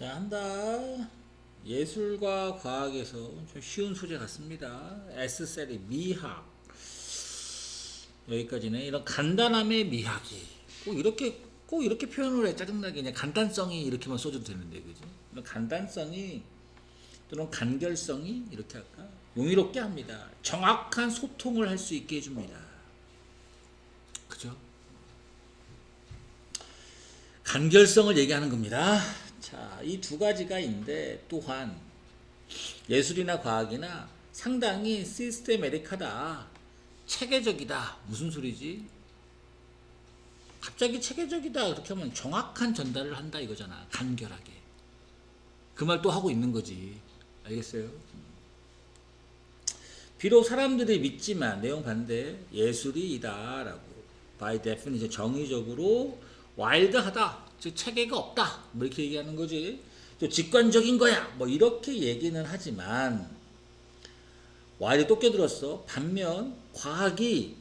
자, 한다. 예술과 과학에서 좀 쉬운 소재 같습니다. S셀이 미학. 여기까지는 이런 간단함의 미학이 꼭 이렇게 꼭 이렇게 표현을 해 짜증나게 그냥 간단성이 이렇게만 써줘도 되는데? 이런 간단성이 또는 간결성이 이렇게 할까? 용이롭게 합니다. 정확한 소통을 할 수 있게 해줍니다. 그죠? 간결성을 얘기하는 겁니다. 자, 이 두 가지가 있는데 또한 예술이나 과학이나 상당히 시스테메릭하다. 체계적이다. 무슨 소리지? 갑자기 체계적이다. 그렇게 하면 정확한 전달을 한다 이거잖아. 간결하게. 그 말 또 하고 있는 거지. 알겠어요? 비록 사람들이 믿지만 내용 반대 예술이 이다라고 by definition 정의적으로 와일드하다 즉 체계가 없다. 뭐 이렇게 얘기하는 거지. 또 직관적인 거야. 뭐 이렇게 얘기는 하지만 와일드 또 껴들었어. 반면 과학이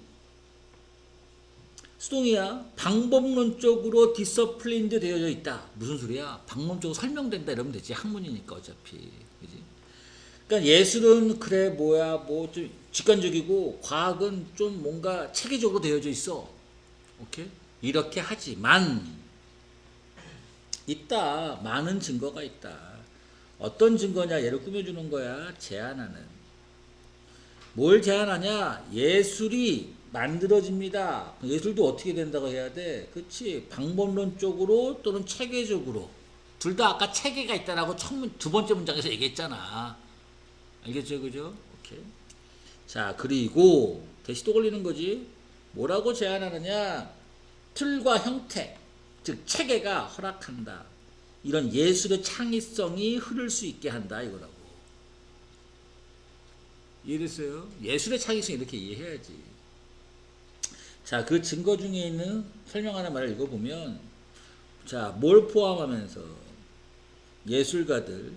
수동이야. 방법론적으로 디서플린드 되어져 있다. 무슨 소리야? 방법적으로 설명된다 이러면 되지. 학문이니까 어차피. 그지? 그러니까 예술은 그래 뭐야 뭐 좀 직관적이고 과학은 좀 뭔가 체계적으로 되어져 있어. 오케이? 이렇게 하지만 있다. 많은 증거가 있다. 어떤 증거냐? 얘를 꾸며주는 거야. 제안하는. 뭘 제안하냐? 예술이 만들어집니다. 예술도 어떻게 된다고 해야 돼? 그렇지. 방법론적으로 또는 체계적으로. 둘 다 아까 체계가 있다라고 첫 문, 두 번째 문장에서 얘기했잖아. 알겠죠, 그죠? 오케이. 자, 그리고 대시 또 걸리는 거지. 뭐라고 제안하느냐? 틀과 형태, 즉 체계가 허락한다. 이런 예술의 창의성이 흐를 수 있게 한다 이거라고. 이해됐어요? 예술의 창의성 이렇게 이해해야지. 자, 그 증거 중에 있는 설명하는 말을 읽어보면, 자, 뭘 포함하면서 예술가들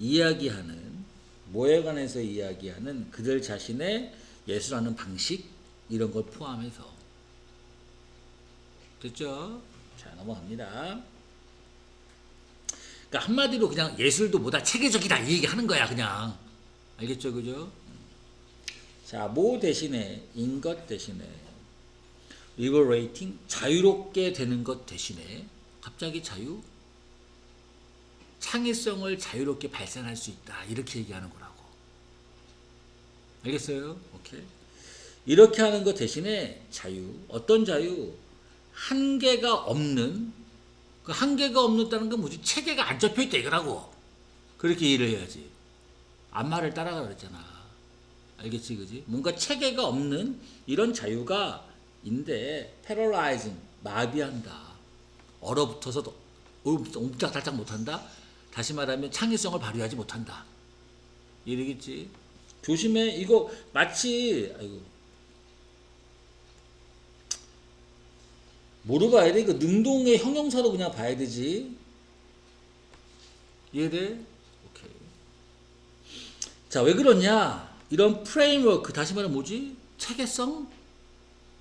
이야기하는 뭐에 관해서 이야기하는 그들 자신의 예술하는 방식 이런 걸 포함해서 됐죠? 자 넘어갑니다. 그러니까 한마디로 그냥 예술도 뭐다 체계적이다 이 얘기 하는 거야 그냥 알겠죠 그죠? 자뭐 대신에 인 것 대신에 liberating 자유롭게 되는 것 대신에 갑자기 자유 창의성을 자유롭게 발산할 수 있다. 이렇게 얘기하는 거라고. 알겠어요? 오케이. 이렇게 하는 것 대신에 자유, 어떤 자유? 한계가 없는, 그 한계가 없는다는 건 뭐지? 체계가 안 잡혀 있다 이거라고. 그렇게 이해를 해야지. 안마를 따라가 그랬잖아. 알겠지, 그지? 뭔가 체계가 없는 이런 자유가 인데, 패러라이징, 마비한다. 얼어붙어서 옴짝달짝 못한다? 다시 말하면 창의성을 발휘하지 못한다. 이러겠지. 조심해. 이거 마치 아이고 뭐로 봐야 돼? 그 능동의 형용사로 그냥 봐야 되지. 이해돼? 오케이. 자, 왜 그러냐? 이런 프레임워크 다시 말하면 뭐지? 체계성?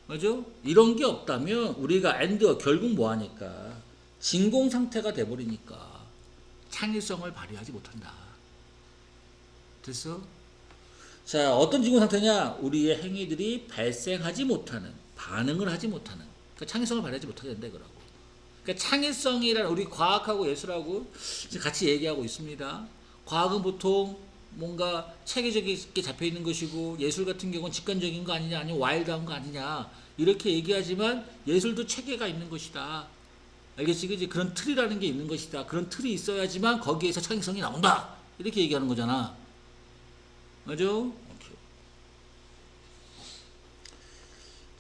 맞죠? 이런 게 없다면 우리가 엔드가 결국 뭐 하니까 진공 상태가 돼 버리니까 창의성을 발휘하지 못한다. 됐어? 자, 어떤 진공 상태냐? 우리의 행위들이 발생하지 못하는, 반응을 하지 못하는, 그러니까 창의성을 발휘하지 못하게 된다, 그러고. 그러니까 창의성이란 우리 과학하고 예술하고 같이 얘기하고 있습니다. 과학은 보통 뭔가 체계적이게 잡혀 있는 것이고 예술 같은 경우는 직관적인 거 아니냐, 아니면 와일드한 거 아니냐 이렇게 얘기하지만 예술도 체계가 있는 것이다. 알겠지, 그지? 그런 틀이라는 게 있는 것이다. 그런 틀이 있어야지만 거기에서 창의성이 나온다. 이렇게 얘기하는 거잖아. 맞죠? 오케이.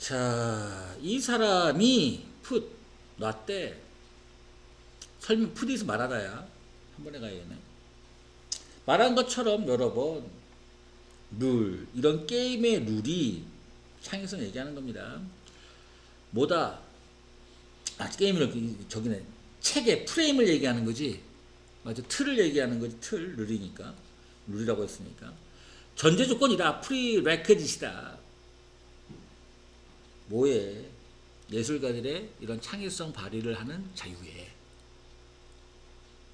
자, 이 사람이 풋 놨대. 설명 풋이서 말하다야. 한 번에 가야겠네. 말한 것처럼 여러 번 룰, 이런 게임의 룰이 창의성 얘기하는 겁니다. 뭐다? 아, 게임을 저기네. 책의 프레임을 얘기하는 거지. 맞아. 틀을 얘기하는 거지. 틀, 룰이니까. 룰이라고 했으니까. 전제 조건이다. 프리 레크짓이다. 뭐에? 예술가들의 이런 창의성 발휘를 하는 자유에.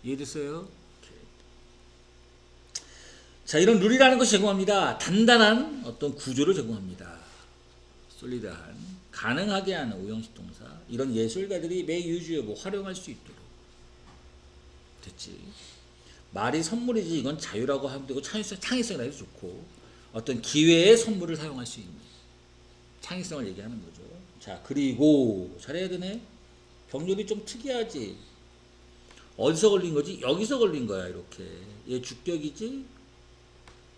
이해됐어요? 자, 이런 룰이라는 것이 제공합니다. 단단한 어떤 구조를 제공합니다. 솔리드한 가능하게 하는 오형식 동사 이런 예술가들이 매 유주에 뭐 활용할 수 있도록 됐지. 말이 선물이지 이건 자유라고 하면 되고 창의성 창의성이라 해도 좋고 어떤 기회의 선물을 사용할 수 있는 창의성을 얘기하는 거죠. 자 그리고 잘해야 되네. 병렬이 좀 특이하지. 어디서 걸린 거지? 여기서 걸린 거야 이렇게. 얘 주격이지.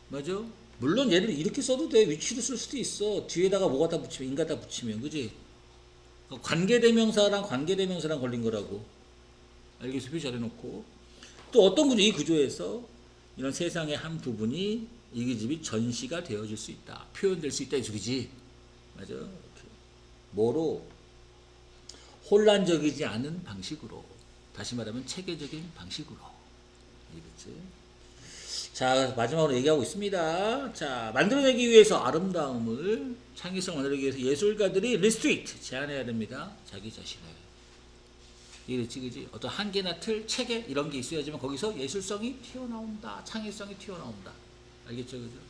맞아? 물론 얘를 이렇게 써도 돼. 위치로 쓸 수도 있어. 뒤에다가 뭐 갖다 붙이면 인 갖다 붙이면 그지? 관계대명사랑 관계대명사랑 걸린 거라고. 알겠어? 표시 잘해놓고. 또 어떤 구조? 이 구조에서 이런 세상의 한 부분이 이 집이 전시가 되어질 수 있다. 표현될 수 있다 이 소리지. 맞아? 이렇게. 뭐로? 혼란적이지 않은 방식으로. 다시 말하면 체계적인 방식으로. 알겠지? 자 마지막으로 얘기하고 있습니다. 자 만들어내기 위해서 아름다움을 창의성 만들기 위해서 예술가들이 restrict 제한해야 됩니다. 자기 자신을 이랬지 그지? 어떤 한계나 틀, 체계 이런 게 있어야지만 거기서 예술성이 튀어나온다, 창의성이 튀어나온다. 알겠죠 그죠?